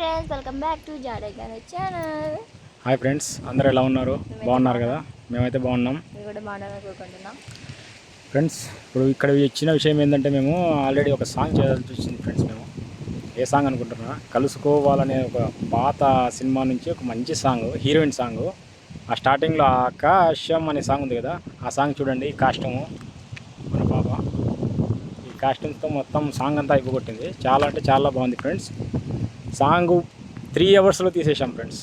Friends welcome back to Jade గారి channel hi friends అందరూ ఎలా ఉన్నారు? బాగున్నారు కదా? మేమైతే బాగున్నాం. మీరు కూడా బాగుండాలని కోరుకుంటున్నాం. ఫ్రెండ్స్ ఇప్పుడు ఇక్కడ ఇచ్చిన విషయం ఏంటంటే మేము ఆల్రెడీ ఒక సాంగ్ చేయాల్సి వచ్చింది ఫ్రెండ్స్ మేము. ఏ సాంగ్ అనుకుంటున్నా కలుసుకోవాలనే ఒక పాత సినిమా నుంచి ఒక మంచి సాంగ్ హీరోయిన్ సాంగ్ ఆ స్టార్టింగ్లో ఆకాశం అనే సాంగ్ ఉంది కదా? ఆ సాంగ్ చూడండి ఈ కాస్ట్యూము మన పాప. ఈ కాస్ట్యూమ్స్తో మొత్తం సాంగ్ అంతా అయిపోగొట్టింది. చాలా అంటే చాలా బాగుంది ఫ్రెండ్స్ సాంగ్ త్రీ అవర్స్లో తీసేసాం ఫ్రెండ్స్.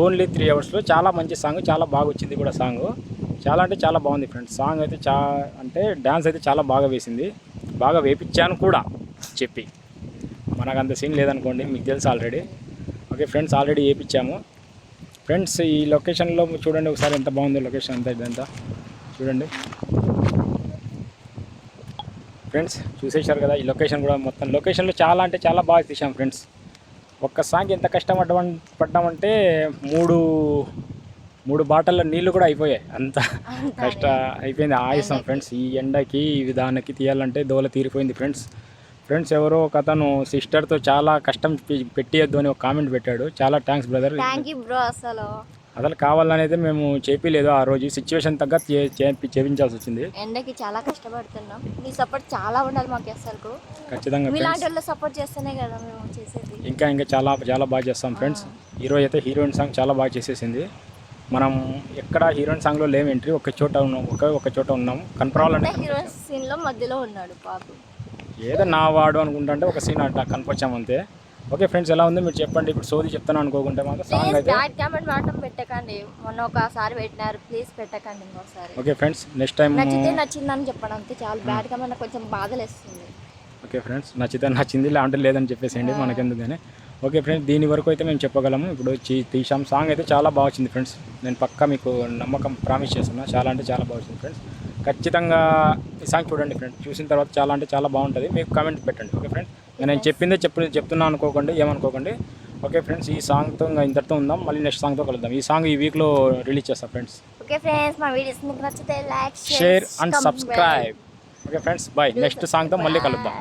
ఓన్లీ త్రీ అవర్స్లో చాలా మంచి సాంగ్ చాలా బాగా వచ్చింది కూడా సాంగ్. చాలా అంటే చాలా బాగుంది ఫ్రెండ్స్. సాంగ్ అయితే చా అంటే డ్యాన్స్ అయితే చాలా బాగా వేసింది. బాగా వేపించాను కూడా చెప్పి. మనకు అంత సీన్ లేదనుకోండి మీకు తెలుసు ఆల్రెడీ. ఓకే ఫ్రెండ్స్ ఆల్రెడీ వేపించాము. ఫ్రెండ్స్ ఈ లొకేషన్లో చూడండి ఒకసారి ఎంత బాగుందో లొకేషన్ అంతా ఇదంతా. చూడండి. ఫ్రెండ్స్ చూసేసారు కదా ఈ లొకేషన్ కూడా మొత్తం. లొకేషన్లో చాలా అంటే చాలా బాగా తీసాం ఫ్రెండ్స్. ఒక్క సాంగ్ ఎంత కష్టపడ్డాం పడ్డామంటే మూడు మూడు బాటల్లో నీళ్ళు కూడా అయిపోయాయి. అంత కష్ట అయిపోయింది. ఆయుసం ఫ్రెండ్స్ ఈ ఎండకి ఈ విధానకి తీయాలంటే దోల తీరిపోయింది ఫ్రెండ్స్. ఫ్రెండ్స్ ఎవరో ఒక అతను సిస్టర్తో చాలా కష్టం పెట్టియద్దు అని ఒక కామెంట్ పెట్టాడు. చాలా thanks brother. Thank you bro అసలు. అసలు కావాలని అయితే మేము చేపిలేదు ఆ రోజు. సిచ్యువేషన్ తగ్గ చేపించాల్సి వచ్చింది. ఎండకి చాలా కష్టపడుతున్నాం. మీ సపోర్ట్ చాలా ఉండాలి మాకు అసలు ఖచ్చితంగా వాళ్ళు సపోర్ట్ చేస్తేనే కదా మేము చేసేది. ఇంకా ఇంకా చాలా చాలా బాగా చేస్తాం ఫ్రెండ్స్ ఈరోజు అయితే హీరోయిన్ సాంగ్ చాలా బాగా చేసేసింది. మనం ఎక్కడ హీరోయిన్ సాంగ్లో లేము ఎంట్రీ ఒక చోట ఉన్నాం ఒక ఒక చోట ఉన్నాం. కనపరావాలంటే అంటే హీరోయిన్ సీన్లో మధ్యలో ఉన్నాడు పాపు. ఏదో నా వాడు అనుకుంటుంటే ఒక సీన్ అట్లా కనిపించాం అంతే. ఓకే ఫ్రెండ్స్ ఎలా ఉంది? మీరు చెప్పండి. ఇప్పుడు సోది చెప్తాను అనుకోకుంటే మాత్రం సాంగ్ అయితే. బ్యాడ్ కామెంట్ మాత్రం పెట్టకండి. మొన్న ఒకసారి పెట్టినారు. ప్లీజ్ పెట్టకండి ఇంకోసారి. ఓకే ఫ్రెండ్స్ నెక్స్ట్ టైం నచ్చితే నచ్చిందని చెప్పడం అంతే చాలు. బ్యాడ్ కామెంట్ కొంచెం బాధలేస్తుంది. ఓకే ఫ్రెండ్స్ నచ్చితే నచ్చింది లేదంటే లేదని చెప్పేసేయండి. మనకెందుకు కానీ ఓకే ఫ్రెండ్స్ దీని వరకు అయితే మేము చెప్పగలము. ఇప్పుడు తీసాం సాంగ్ అయితే చాలా బాగా వచ్చింది ఫ్రెండ్స్. నేను పక్కా మీకు నమ్మకం ప్రామిస్ చేస్తున్నా. చాలా అంటే చాలా బాగా వచ్చింది ఫ్రెండ్స్. ఖచ్చితంగా ఈ సాంగ్ చూడండి ఫ్రెండ్స్. చూసిన తర్వాత చాలా అంటే చాలా బాగుంటుంది. మీకు కామెంట్ పెట్టండి. Okay friends? నేను చెప్పిందే చెప్పి చెప్తున్నా అనుకోకండి ఏమనుకోకండి. ఓకే ఫ్రెండ్స్ ఈ సాంగ్తో ఇంకా ఇంతటితో ఉందాం. మళ్ళీ నెక్స్ట్ సాంగ్తో కలుద్దాం. ఈ సాంగ్ ఈ వీక్లో రిలీజ్ చేస్తాం ఫ్రెండ్స్. ఓకే ఫ్రెండ్స్ మా వీడియోస్ మీకు నచ్చితే like share and subscribe. Okay friends bye. Next సాంగ్తో మళ్ళీ కలుద్దాం.